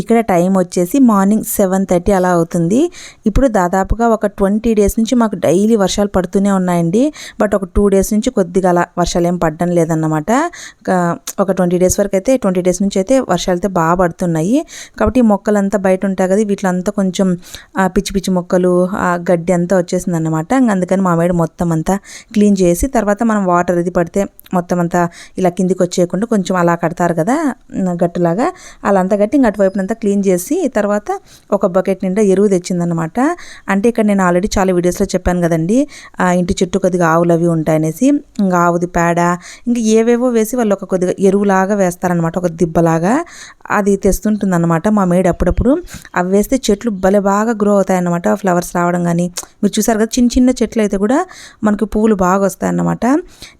ఇక్కడ టైం వచ్చేసి morning seven thirty అలా అవుతుంది. ఇప్పుడు దాదాపుగా ఒక ట్వంటీ డేస్ నుంచి మాకు డైలీ వర్షాలు పడుతూనే ఉన్నాయండి. బట్ ఒక టూ డేస్ నుంచి కొద్దిగా అలా వర్షాలు ఏం పడడం లేదన్నమాట. ఒక ట్వంటీ డేస్ వరకు అయితే ట్వంటీ డేస్ నుంచి అయితే వర్షాలు అయితే బాగా పడుతున్నాయి. కాబట్టి ఈ మొక్కలంతా బయట ఉంటాయి కదా వీటిలంతా కొంచెం పిచ్చి పిచ్చి మొక్కలు గడ్డి అంతా వచ్చేసింది అనమాట అందుకని మా మొత్తం అంతా క్లీన్ చేసి తర్వాత మనం వాటర్ అది పడితే మొత్తం అంతా ఇలా కిందికి వచ్చేయకుండా కొంచెం అలా కడతారు కదా గట్టులాగా. అలా అంతా గట్టి ఇంక వైపున అంతా క్లీన్ చేసి తర్వాత ఒక బకెట్ నిండా ఎరువు తెచ్చిందనమాట అంటే ఇక్కడ నేను ఆల్రెడీ చాలా వీడియోస్లో చెప్పాను కదండి ఇంటి చుట్టూ కొద్దిగా ఆవులు అవి ఉంటాయనేసి ఇంకా ఆవుది పేడ ఇంకా ఏవేవో వేసి వాళ్ళు ఒక కొద్దిగా ఎరువులాగా వేస్తారనమాట ఒక దిబ్బలాగా. అది తెస్తుంటుంది అనమాట మా మేడ అప్పుడప్పుడు. అవి వేస్తే చెట్లు భలే బాగా గ్రో అవుతాయన్నమాట ఫ్లవర్స్ రావడం కానీ మీరు చూసారు కదా చిన్న చిన్న చెట్లు అయితే కూడా మనకి పువ్వులు బాగా వస్తాయన్నమాట.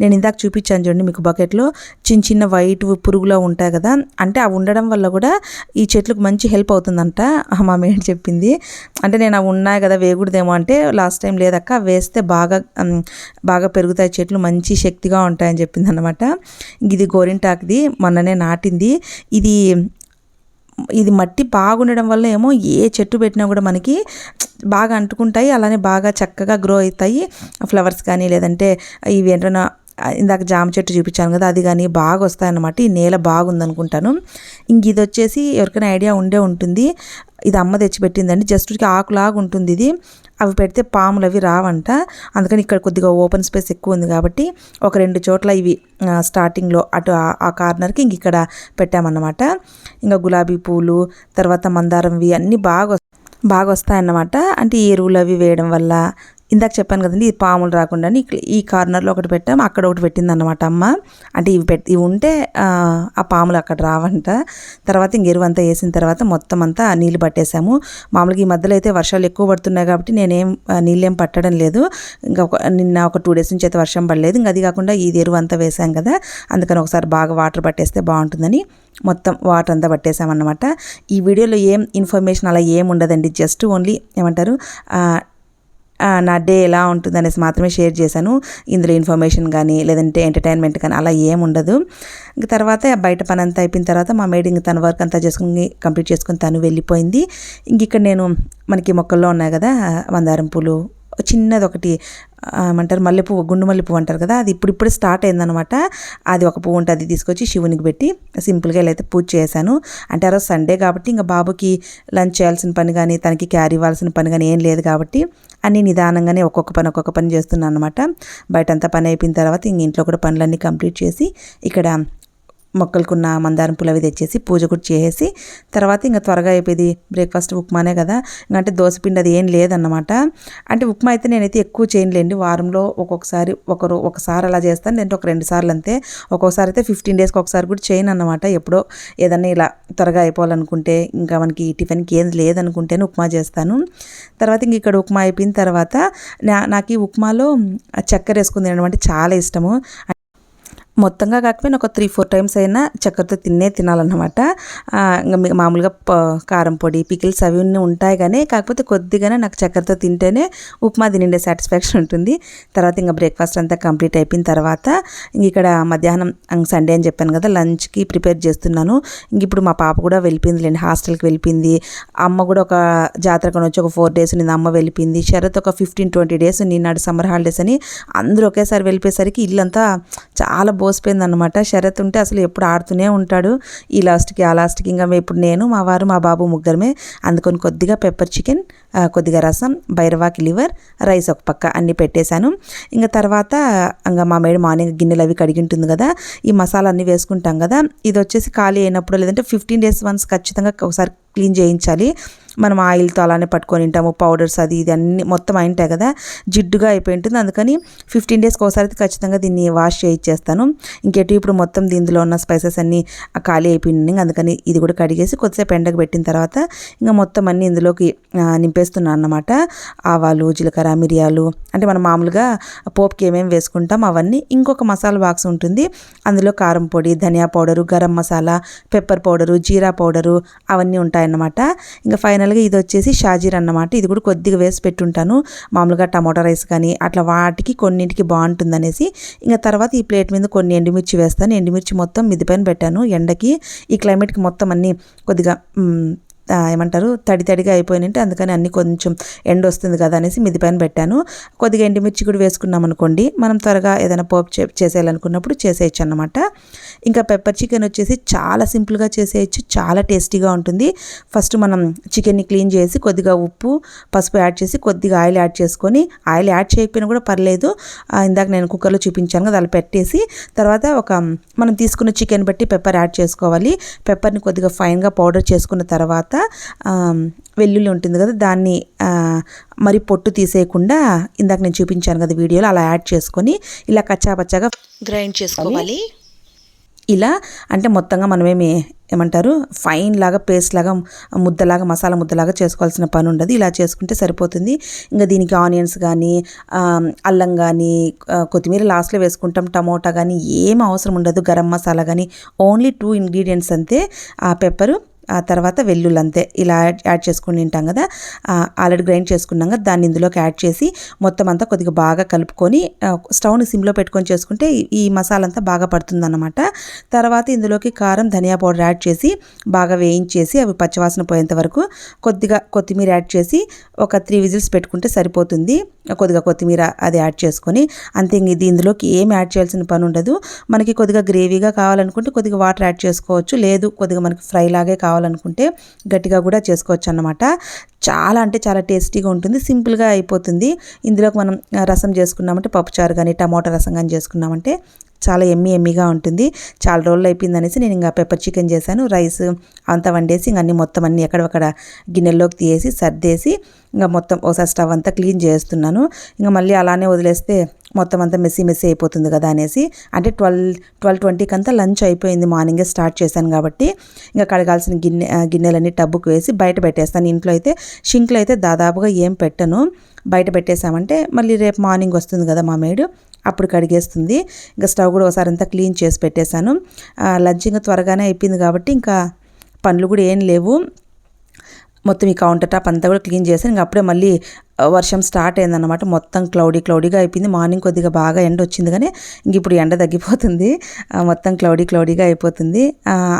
నేను ఇందాక చూపించాను చూడండి మీకు బకెట్లో చిన్న చిన్న వైట్ పురుగులో ఉంటాయి కదా అంటే అవి ఉండడం వల్ల కూడా ఈ చెట్లు వాళ్ళకి మంచి హెల్ప్ అవుతుందంట మా మేడ్ చెప్పింది. అంటే నేను అవి ఉన్నాయి కదా వేయకూడదేమో అంటే లాస్ట్ టైం లేదక్క వేస్తే బాగా బాగా పెరుగుతాయి చెట్లు మంచి శక్తిగా ఉంటాయని చెప్పింది అనమాట ఇది గోరింటాకుది మొన్ననే నాటింది. ఇది ఇది మట్టి బాగుండడం వల్ల ఏమో ఏ చెట్టు పెట్టినా కూడా మనకి బాగా అంటుకుంటాయి అలానే బాగా చక్కగా గ్రో అవుతాయి. ఫ్లవర్స్ కానీ లేదంటే ఇవి ఏంటన్నా ఇందాక జామ చెట్టు చూపించాను కదా అది కానీ బాగా వస్తాయన్నమాట. ఈ నేల బాగుందనుకుంటాను. ఇంక ఇది వచ్చేసి ఎవరికైనా ఐడియా ఉండే ఉంటుంది. ఇది అమ్మ తెచ్చిపెట్టిందండి జస్ట్ ఆకులాగా ఉంటుంది ఇది. అవి పెడితే పాములు అవి రావంట. అందుకని ఇక్కడ కొద్దిగా ఓపెన్ స్పేస్ ఎక్కువ ఉంది కాబట్టి ఒక రెండు చోట్ల ఇవి స్టార్టింగ్లో అటు ఆ కార్నర్కి ఇంక ఇక్కడ పెట్టామన్నమాట. ఇంకా గులాబీ పూలు తర్వాత మందారంవి అన్నీ బాగా బాగా వస్తాయన్నమాట. అంటే ఎరువులు అవి వేయడం వల్ల ఇందాక చెప్పాను కదండి ఇది పాములు రాకుండా ఈ కార్నర్లో ఒకటి పెట్టాము అక్కడ ఒకటి పెట్టింది అనమాట అమ్మ. అంటే ఇవి పెట్టి ఇవి ఉంటే ఆ పాములు అక్కడ రావంట. తర్వాత ఇంక ఎరువు వేసిన తర్వాత మొత్తం అంతా నీళ్ళు పట్టేశాము మామూలుగా ఈ మధ్యలో అయితే వర్షాలు ఎక్కువ పడుతున్నాయి కాబట్టి నేనేం నీళ్ళేం పట్టడం లేదు. ఇంకా ఒక నిన్న ఒక టూ డేస్ నుంచి అయితే వర్షం పడలేదు. ఇంకా అది కాకుండా ఈ ఎరువు అంతా వేసాం కదా అందుకని ఒకసారి బాగా వాటర్ పట్టేస్తే బాగుంటుందని మొత్తం వాటర్ అంతా పట్టేసామన్నమాట. ఈ వీడియోలో ఏం ఇన్ఫర్మేషన్ అలా ఏం ఉండదండి జస్ట్ ఓన్లీ ఏమంటారు నా డే ఎలా ఉంటుంది అనేసి మాత్రమే షేర్ చేశాను. ఇందులో ఇన్ఫర్మేషన్ కానీ లేదంటే ఎంటర్టైన్మెంట్ కానీ అలా ఏం ఉండదు. ఇంక తర్వాత బయట పని అంతా అయిపోయిన తర్వాత మా మేడింగ్ ఇంక తన వర్క్ అంతా చేసుకుని కంప్లీట్ చేసుకుని తను వెళ్ళిపోయింది. ఇంక ఇక్కడ నేను మనకి మొక్కల్లో ఉన్నాయి కదా మందారం పూలు చిన్నది ఒకటి ఏమంటారు మల్లెపువ్వు గుండు మల్లెపువ్వు అంటారు కదా అది ఇప్పుడు ఇప్పుడు స్టార్ట్ అయిందనమాట అది ఒక పువ్వు ఉంటుంది అది తీసుకొచ్చి శివునికి పెట్టి సింపుల్గా ఇలా అయితే పూజ చేశాను. అంటే ఆ రోజు సండే కాబట్టి ఇంకా బాబుకి లంచ్ చేయాల్సిన పని కానీ తనకి క్యారీ ఇవ్వాల్సిన పని కానీ ఏం లేదు కాబట్టి అన్ని నిదానంగానే ఒక్కొక్క పని ఒక్కొక్క పని చేస్తున్నాను అనమాట బయటంతా పని అయిపోయిన తర్వాత ఇంక ఇంట్లో కూడా పనులన్నీ కంప్లీట్ చేసి ఇక్కడ మొక్కలకున్న మందారం పూలు అవి తెచ్చేసి పూజ కూడా చేసేసి తర్వాత ఇంకా త్వరగా అయిపోయింది బ్రేక్ఫాస్ట్ ఉప్మానే కదా. అంటే దోశపిండి అది ఏం లేదన్నమాట. అంటే ఉప్మా అయితే నేనైతే ఎక్కువ చేయలేండి వారంలో ఒక్కొక్కసారి ఒకరు ఒకసారి అలా చేస్తాను. లేదంటే ఒక రెండు సార్లు అంతే. ఒక్కొక్కసారి అయితే ఫిఫ్టీన్ డేస్కి ఒకసారి కూడా చేయను అన్నమాట ఎప్పుడో. ఏదన్నా ఇలా త్వరగా అయిపోవాలనుకుంటే ఇంకా మనకి టిఫిన్కి ఏం లేదనుకుంటేనే ఉప్మా చేస్తాను. తర్వాత ఇంక ఇక్కడ ఉప్మా అయిపోయిన తర్వాత నాకు ఈ ఉప్మాలో చక్కెర వేసుకుంది అంటే చాలా ఇష్టము. మొత్తంగా కాకపోయినా ఒక త్రీ ఫోర్ టైమ్స్ అయినా చక్కెరతో తిన్నే తినాలన్నమాట. ఇంకా మామూలుగా కారం పొడి పికిల్స్ అవి ఉంటాయి కానీ కాకపోతే కొద్దిగానే నాకు చక్కెరతో తింటేనే ఉప్మా తినిండే సాటిస్ఫాక్షన్ ఉంటుంది. తర్వాత ఇంకా బ్రేక్ఫాస్ట్ అంతా కంప్లీట్ అయిపోయిన తర్వాత ఇంక ఇక్కడ మధ్యాహ్నం సండే అని చెప్పాను కదా లంచ్కి ప్రిపేర్ చేస్తున్నాను. ఇంక ఇప్పుడు మా పాప కూడా వెళ్ళిపోయింది లేండి హాస్టల్కి వెళ్ళిపోయింది. అమ్మ కూడా ఒక జాతరకు వచ్చి ఒక ఫోర్ డేస్ నిన్న అమ్మ వెళ్ళిపోయింది. శరత్ ఒక ఫిఫ్టీన్ ట్వంటీ డేస్ నిన్నడు సమ్మర్ హాలిడేస్ అని అందరూ ఒకేసారి వెళ్ళిపోయేసరికి ఇల్లంతా చాలా అనమాట శరత్ ఉంటే అసలు ఎప్పుడు ఆడుతూనే ఉంటాడు. ఈ లాస్ట్కి ఆ లాస్ట్కి ఇంకా ఇప్పుడు నేను మా వారు మా బాబు ముగ్గురమే అందుకొని కొద్దిగా పెప్పర్ చికెన్ కొద్దిగా రసం బైరవాకి లివర్ రైస్ ఒక పక్క అన్ని పెట్టేశాను. ఇంకా తర్వాత ఇంకా మా మేడం మార్నింగ్ గిన్నెలు అవి కడిగి ఉంటుంది కదా ఈ మసాలా అన్నీ వేసుకుంటాం కదా ఇది వచ్చేసి ఖాళీ అయినప్పుడు లేదంటే ఫిఫ్టీన్ డేస్ వన్స్ ఖచ్చితంగా ఒకసారి క్లీన్ చేయించాలి. మనం ఆయిల్తో అలానే పట్టుకొని ఉంటాము పౌడర్స్ అది ఇది అన్ని మొత్తం అయింటాయి కదా. జిడ్డుగా అయిపోయి ఉంటుంది. అందుకని ఫిఫ్టీన్ డేస్కి ఒకసారి ఖచ్చితంగా దీన్ని వాష్ చేయించేస్తాను ఇంకెటు ఇప్పుడు మొత్తం దీనిలో ఉన్న స్పైసెస్ అన్నీ ఖాళీ అయిపోయింది అందుకని ఇది కూడా కడిగేసి కొద్దిసేపు ఎండకు పెట్టిన తర్వాత ఇంకా మొత్తం అన్నీ ఇందులోకి నింపేస్తున్నాను అన్నమాట. ఆవాలు జీలకర్ర మిరియాలు అంటే మనం మామూలుగా పోపుకి ఏమేమి వేసుకుంటాం అవన్నీ ఇంకొక మసాలా బాక్స్ ఉంటుంది. అందులో కారం పొడి ధనియా powder garam masala pepper powder జీరా పౌడరు అవన్నీ ఉంటాయి అన్నమాట. ఇంకా ఫైనల్గా ఇది వచ్చేసి షాజీర్ అన్నమాట. ఇది కూడా కొద్దిగా వేసి పెట్టుంటాను. మామూలుగా టమాటా రైస్ కానీ అట్లా వాటికి కొన్నింటికి బాగుంటుంది అనేసి ఇంకా తర్వాత ఈ ప్లేట్ మీద కొన్ని ఎండుమిర్చి వేస్తాను. ఎండుమిర్చి మొత్తం మిద్దిపైన పెట్టాను. ఎండకి ఈ క్లైమేట్కి మొత్తం అన్నీ కొద్దిగా ఏమంటారు తడి తడిగా అయిపోయినంటే అందుకని అన్ని కొంచెం ఎండ వస్తుంది కదా అనేసి మిది పైన పెట్టాను. కొద్దిగా ఎండుమిర్చి కూడా వేసుకున్నాం అనుకోండి మనం త్వరగా ఏదైనా పోపు చే చేసేయాలనుకున్నప్పుడు చేసేయచ్చు అనమాట ఇంకా పెప్పర్ చికెన్ వచ్చేసి చాలా సింపుల్గా చేసేయచ్చు చాలా టేస్టీగా ఉంటుంది. ఫస్ట్ మనం చికెన్ని క్లీన్ చేసి కొద్దిగా ఉప్పు పసుపు యాడ్ చేసి కొద్దిగా ఆయిల్ యాడ్ చేసుకొని ఆయిల్ యాడ్ చేయకపోయినా కూడా పర్లేదు. ఇందాక నేను కుక్కర్లో చూపించాను కదా అలా పెట్టేసి తర్వాత ఒక మనం తీసుకున్న చికెన్ బట్టి పెప్పర్ యాడ్ చేసుకోవాలి. పెప్పర్ని కొద్దిగా ఫైన్గా పౌడర్ చేసుకున్న తర్వాత వెల్లుల్లి ఉంటుంది కదా దాన్ని మరి పొట్టు తీసేయకుండా ఇందాక నేను చూపించాను కదా వీడియోలో అలా యాడ్ చేసుకొని ఇలా కచ్చాపచ్చాగా గ్రైండ్ చేసుకోవాలి. ఇలా అంటే మొత్తంగా మనమేమి ఏమంటారు ఫైన్ లాగా పేస్ట్ లాగా ముద్దలాగా మసాలా ముద్దలాగా చేసుకోవాల్సిన పని ఉండదు. ఇలా చేసుకుంటే సరిపోతుంది. ఇంకా దీనికి ఆనియన్స్ కానీ అల్లం కానీ కొత్తిమీర లాస్ట్లో వేసుకుంటాం. టమోటా కానీ ఏం అవసరం ఉండదు. గరం మసాలా కానీ ఓన్లీ టూ ఇంగ్రీడియంట్స్ అంతే. ఆ పెప్పరు ఆ తర్వాత వెల్లుల్లి అంతే. ఇలా యాడ్ యాడ్ చేసుకుని తింటాం కదా. ఆల్రెడీ గ్రైండ్ చేసుకున్నాం కదా. దాన్ని ఇందులోకి యాడ్ చేసి మొత్తం అంతా కొద్దిగా బాగా కలుపుకొని స్టవ్ని సిమ్లో పెట్టుకొని చేసుకుంటే ఈ- ఈ మసాలా అంతా బాగా పడుతుందన్నమాట. తర్వాత ఇందులోకి కారం ధనియా పౌడర్ యాడ్ చేసి బాగా వేయించేసి అవి పచ్చివాసన పోయేంత వరకు కొద్దిగా కొత్తిమీర యాడ్ చేసి ఒక త్రీ విజిల్స్ పెట్టుకుంటే సరిపోతుంది. కొద్దిగా కొత్తిమీర అది యాడ్ చేసుకొని. అంతే ఇంక ఇది ఇందులోకి ఏం యాడ్ చేయాల్సిన పని ఉండదు. మనకి కొద్దిగా గ్రేవీగా కావాలనుకుంటే కొద్దిగా వాటర్ యాడ్ చేసుకోవచ్చు. లేదు కొద్దిగా మనకి ఫ్రై లాగే కావాలి కావాలనుకుంటే గట్టిగా కూడా చేసుకోవచ్చు అన్నమాట చాలా అంటే చాలా టేస్టీగా ఉంటుంది సింపుల్గా అయిపోతుంది. ఇందులోకి మనం రసం చేసుకున్నామంటే పప్పుచారు కానీ టమోటా రసం కానీ చేసుకున్నామంటే చాలా ఎమ్మి ఎమ్మిగా ఉంటుంది. చాలా రోజులు అయిపోయింది అనేసి నేను ఇంకా పెప్పర్ చికెన్ చేశాను. రైస్ అంతా వండేసి ఇంక అన్ని మొత్తం అన్ని ఎక్కడక్కడ గిన్నెల్లోకి తీసేసి సర్దేసి ఇంకా మొత్తం ఒకసారి స్టవ్ అంతా క్లీన్ చేస్తున్నాను. ఇంకా మళ్ళీ అలానే వదిలేస్తే మొత్తం అంతా మెస్సీ మెస్సీ అయిపోతుంది కదా అనేసి అంటే ట్వెల్వ్ ట్వెల్వ్ ట్వంటీకి అంతా లంచ్ అయిపోయింది. మార్నింగే స్టార్ట్ చేశాను కాబట్టి ఇంకా కడగాల్సిన గిన్నె గిన్నెలన్నీ టబ్బుకు వేసి బయట పెట్టేస్తాను. ఇంట్లో అయితే షింక్లో అయితే దాదాపుగా ఏం పెట్టను. బయట పెట్టేశామంటే మళ్ళీ రేపు మార్నింగ్ వస్తుంది కదా మా మేడు. అప్పుడు కడిగేస్తుంది. ఇంకా స్టవ్ కూడా ఒకసారి అంతా క్లీన్ చేసి పెట్టేశాను. లంచ్ ఇంకా త్వరగానే అయిపోయింది కాబట్టి ఇంకా పనులు కూడా ఏం లేవు. మొత్తం ఈ కౌంటర్ టాప్ అంతా కూడా క్లీన్ చేశాను ఇంకా అప్పుడే మళ్ళీ వర్షం స్టార్ట్ అయిందన్నమాట. మొత్తం క్లౌడీ క్లౌడీగా అయిపోయింది. మార్నింగ్ కొద్దిగా బాగా ఎండ వచ్చింది కానీ ఇంక ఇప్పుడు ఎండ తగ్గిపోతుంది. మొత్తం క్లౌడీ క్లౌడీగా అయిపోతుంది.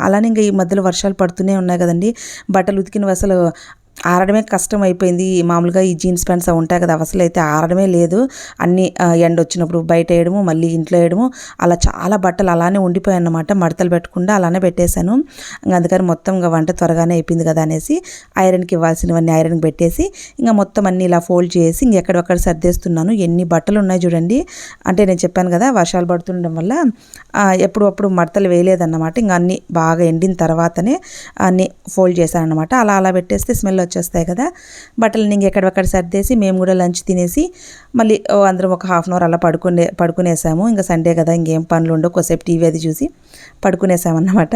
అలానే ఇంకా ఈ మధ్యలో వర్షాలు పడుతూనే ఉన్నాయి కదండి. బట్టలు ఉతికిన అసలు ఆరడమే కష్టం అయిపోయింది. మామూలుగా ఈ జీన్స్ ప్యాంట్స్ ఉంటాయి కదా అసలు అయితే ఆరడమే లేదు. అన్ని ఎండ వచ్చినప్పుడు బయట వేయడము మళ్ళీ ఇంట్లో వేయడము అలా చాలా బట్టలు అలానే ఉండిపోయాయి అన్నమాట. మడతలు పెట్టకుండా అలానే పెట్టేశాను. ఇంకా అందుకని మొత్తం ఇంకా వంట త్వరగానే అయిపోయింది కదా అనేసి ఐరన్కి ఇవ్వాల్సినవన్నీ ఐరన్కి పెట్టేసి ఇంకా మొత్తం అన్ని ఇలా ఫోల్డ్ చేసి ఇంకెక్కడొక్కడ సర్దేస్తున్నాను. ఎన్ని బట్టలు ఉన్నాయి చూడండి. అంటే నేను చెప్పాను కదా వర్షాలు పడుతుండడం వల్ల ఎప్పుడప్పుడు ఎప్పుడు అప్పుడు మడతలు వేయలేదన్నమాట. ఇంకా అన్నీ బాగా ఎండిన తర్వాతనే అన్నీ ఫోల్డ్ చేశాను అనమాట అలా అలా పెట్టేస్తే స్మెల్ వచ్చేస్తాయి కదా. బట్టలు ఇంకెక్కడొక్కడ సర్దేసి మేము కూడా లంచ్ తినేసి మళ్ళీ అందరం ఒక హాఫ్ అన్ అవర్ అలా పడుకునే పడుకునేసాము. ఇంకా సండే కదా ఇంకేం పనులు ఉండవు కొద్దిసేపు టీవీ అది చూసి పడుకునేసామన్నమాట.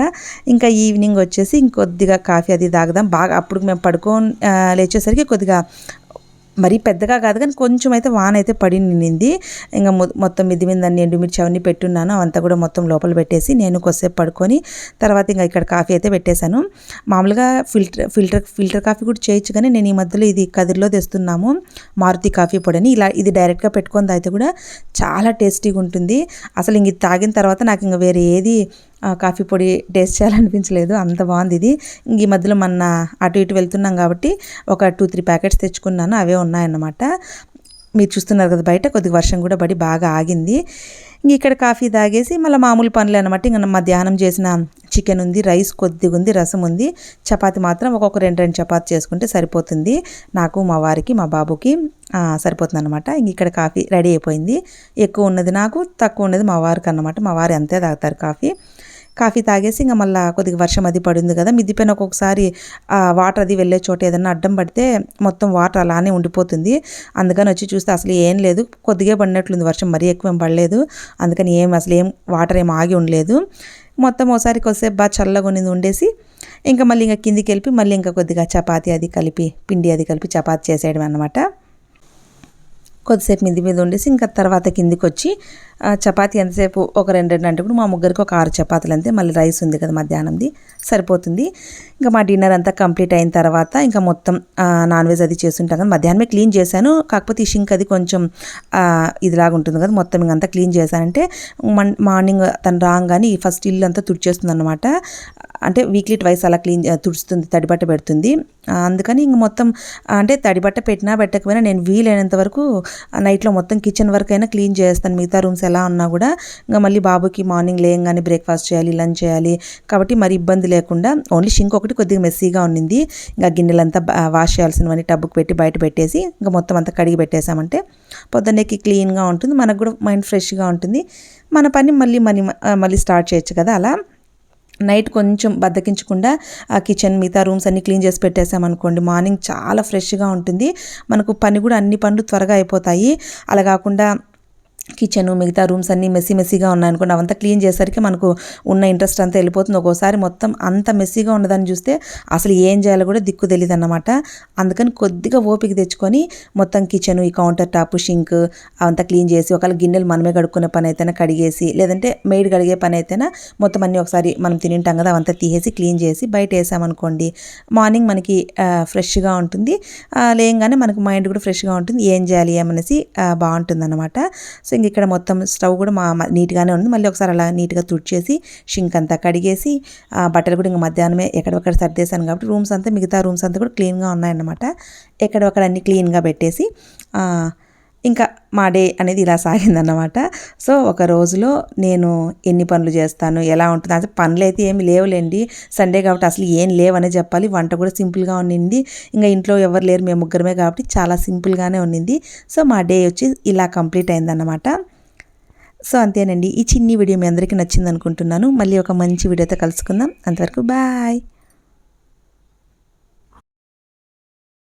ఇంకా ఈవినింగ్ వచ్చేసి ఇంకొద్దిగా కాఫీ అది తాగుదాం. బాగా అప్పుడు మేము పడుకో లేచేసరికి కొద్దిగా మరీ పెద్దగా కాదు కానీ కొంచెం అయితే వాన అయితే పడి నిండింది ఇంకా మొ- మొత్తం మిద్ది మీద అన్ని ఎండుమిర్చి అవన్నీ పెట్టున్నాను. అవంతా కూడా మొత్తం లోపల పెట్టేసి నేను కొద్దిసేపు పడుకొని తర్వాత ఇంకా ఇక్కడ కాఫీ అయితే పెట్టేశాను. మామూలుగా ఫిల్టర్ ఫిల్టర్ ఫిల్టర్ కాఫీ కూడా చేయొచ్చు కానీ నేను ఈ మధ్యలో ఇది కదిరిలో తెస్తున్నాము. మారుతి కాఫీ పొడిని ఇలా ఇది డైరెక్ట్గా పెట్టుకొని తాగితే కూడా చాలా టేస్టీగా ఉంటుంది అసలు ఇంక తాగిన తర్వాత నాకు ఇంకా వేరే ఏది కాఫీ పొడి టేస్ట్ చేయాలనిపించలేదు. అంత బాగుంది ఇది. ఇంక ఈ మధ్యలో మొన్న అటు ఇటు వెళ్తున్నాం కాబట్టి ఒక టూ త్రీ ప్యాకెట్స్ తెచ్చుకున్నాను. అవే ఉన్నాయన్నమాట. మీరు చూస్తున్నారు కదా బయట కొద్దిగా వర్షం కూడా పడి బాగా ఆగింది. ఇంక ఇక్కడ కాఫీ తాగేసి మళ్ళీ మామూలు పనులు అనమాట ఇంకా మధ్యాహ్నం చేసిన చికెన్ ఉంది రైస్ కొద్దిగా ఉంది రసం ఉంది. చపాతి మాత్రం ఒక్కొక్క రెండు రెండు చపాతి చేసుకుంటే సరిపోతుంది. నాకు మా వారికి మా బాబుకి సరిపోతుంది అనమాట ఇంక ఇక్కడ కాఫీ రెడీ అయిపోయింది. ఎక్కువ ఉన్నది నాకు తక్కువ ఉన్నది మా వారికి అన్నమాట. మా వారు అంతే తాగుతారు కాఫీ. కాఫీ తాగేసి ఇంకా మళ్ళీ కొద్దిగా వర్షం అది పడింది కదా మిద్ది పైన ఒక్కొక్కసారి వాటర్ అది వెళ్ళే చోట ఏదన్నా అడ్డం పడితే మొత్తం వాటర్ అలానే ఉండిపోతుంది. అందుకని వచ్చి చూస్తే అసలు ఏం లేదు. కొద్దిగా పడినట్లుంది వర్షం మరీ ఎక్కువ ఏం పడలేదు. అందుకని ఏం అసలు ఏం వాటర్ ఏం ఆగి ఉండలేదు. మొత్తం ఒకసారి కొద్దిసేపు బాగా చల్లగా ఉన్నది ఉండేసి ఇంకా మళ్ళీ ఇంకా కిందికి వెళ్ళి మళ్ళీ ఇంకా కొద్దిగా చపాతీ అది కలిపి పిండి అది కలిపి చపాతీ చేసేయడం అన్నమాట. కొద్దిసేపు మిది మీద ఉండేసి ఇంకా తర్వాత కిందికి వచ్చి చపాతి ఎంతసేపు ఒక రెండు రెండు అంటే కూడా మా ముగ్గురికి ఒక ఆరు చపాతీలు అంతే. మళ్ళీ రైస్ ఉంది కదా మధ్యాహ్నంది సరిపోతుంది. ఇంకా మా డిన్నర్ అంతా కంప్లీట్ అయిన తర్వాత ఇంకా మొత్తం నాన్ వెజ్ అది చేస్తుంటాం కదా. మధ్యాహ్నమే క్లీన్ చేశాను. కాకపోతే ఈ షింక్ అది కొంచెం ఇదిలాగా ఉంటుంది కదా. మొత్తం ఇంకంతా క్లీన్ చేశానంటే మన్ మార్నింగ్ తను రాగానే ఫస్ట్ ఇల్లు అంతా తుడిచేస్తుంది అనమాట అంటే వీక్లీ ట్వైస్ అలా క్లీన్ తుడుస్తుంది తడిబట్ట పెడుతుంది. అందుకని ఇంక మొత్తం అంటే తడిబట్ట పెట్టినా పెట్టకపోయినా నేను వీలైనంత వరకు నైట్లో మొత్తం కిచెన్ వరకు అయినా క్లీన్ చేస్తాను. మిగతా రూమ్స్ ఎలా ఉన్నా కూడా ఇంకా మళ్ళీ బాబుకి మార్నింగ్ లేయంగానే బ్రేక్ఫాస్ట్ చేయాలి లంచ్ చేయాలి. కాబట్టి మరి ఇబ్బంది లేకుండా ఓన్లీ షింక్ ఒకటి కొద్దిగా మెస్సీగా ఉండింది. ఇంకా గిన్నెలంతా వాష్ చేయాల్సినవన్నీ టబ్బుకి పెట్టి బయట పెట్టేసి ఇంకా మొత్తం అంతా కడిగి పెట్టేసామంటే పొద్దున్నేకి క్లీన్గా ఉంటుంది. మనకు కూడా మైండ్ ఫ్రెష్గా ఉంటుంది. మన పని మళ్ళీ మనీ మళ్ళీ స్టార్ట్ చేయొచ్చు కదా అలా. నైట్ కొంచెం బద్దకించకుండా ఆ కిచెన్ మిగతా రూమ్స్ అన్ని క్లీన్ చేసి పెట్టేసామనుకోండి మార్నింగ్ చాలా ఫ్రెష్గా ఉంటుంది. మనకు పని కూడా అన్ని పనులు త్వరగా అయిపోతాయి. అలా కాకుండా కిచెన్ మిగతా రూమ్స్ అన్నీ మెస్సీ మెస్సీగా ఉన్నాయనుకోండి అవంతా క్లీన్ చేసరికి మనకు ఉన్న ఇంట్రెస్ట్ అంతా వెళ్ళిపోతుంది. ఒక్కోసారి మొత్తం అంత మెస్సీగా ఉన్నదని చూస్తే అసలు ఏం చేయాలో కూడా దిక్కు తెలియదు అన్నమాట అందుకని కొద్దిగా ఓపిక తెచ్చుకొని మొత్తం కిచెన్ ఈ కౌంటర్ టాప్ షింక్ అవంతా క్లీన్ చేసి ఒకవేళ గిన్నెలు మనమే కడుక్కునే పని అయితేనే కడిగేసి లేదంటే మెయిడ్ కడిగే పని అయితేనే మొత్తం అన్నీ ఒకసారి మనం తినింటాం కదా అవంతా తీసేసి క్లీన్ చేసి బయట వేసామనుకోండి మార్నింగ్ మనకి ఫ్రెష్గా ఉంటుంది. ఆ, లేయంగానే మనకు మైండ్ కూడా ఫ్రెష్గా ఉంటుంది. ఏం చేయాలి ఏమనేసి బాగుంటుంది అనమాట సో ఇంక ఇక్కడ మొత్తం స్టవ్ కూడా మా నీట్గానే ఉంది. మళ్ళీ ఒకసారి అలా నీట్గా తుడిచేసి షింక్ అంతా కడిగేసి ఆ, బట్టలు కూడా ఇంకా మధ్యాహ్నమే ఎక్కడొక్కడ సర్దేశాను కాబట్టి రూమ్స్ అంతా మిగతా రూమ్స్ అంతా కూడా క్లీన్గా ఉన్నాయన్నమాట. ఎక్కడొక్కడ అన్ని క్లీన్గా పెట్టేసి ఇంకా మా డే అనేది ఇలా సాగిందన్నమాట. సో ఒక రోజులో నేను ఎన్ని పనులు చేస్తాను ఎలా ఉంటుంది అంటే పనులు అయితే ఏమి లేవులేండి. సండే కాబట్టి అసలు ఏం లేవనే చెప్పాలి. వంట కూడా సింపుల్గా ఉండింది. ఇంకా ఇంట్లో ఎవరు లేరు మేము ముగ్గురమే కాబట్టి చాలా సింపుల్గానే ఉండింది. సో మా డే వచ్చి ఇలా కంప్లీట్ అయిందన్నమాట. సో అంతేనండి. ఈ చిన్ని వీడియో మీ అందరికీ నచ్చింది అనుకుంటున్నాను మళ్ళీ ఒక మంచి వీడియోతో కలుసుకుందాం. అంతవరకు బాయ్!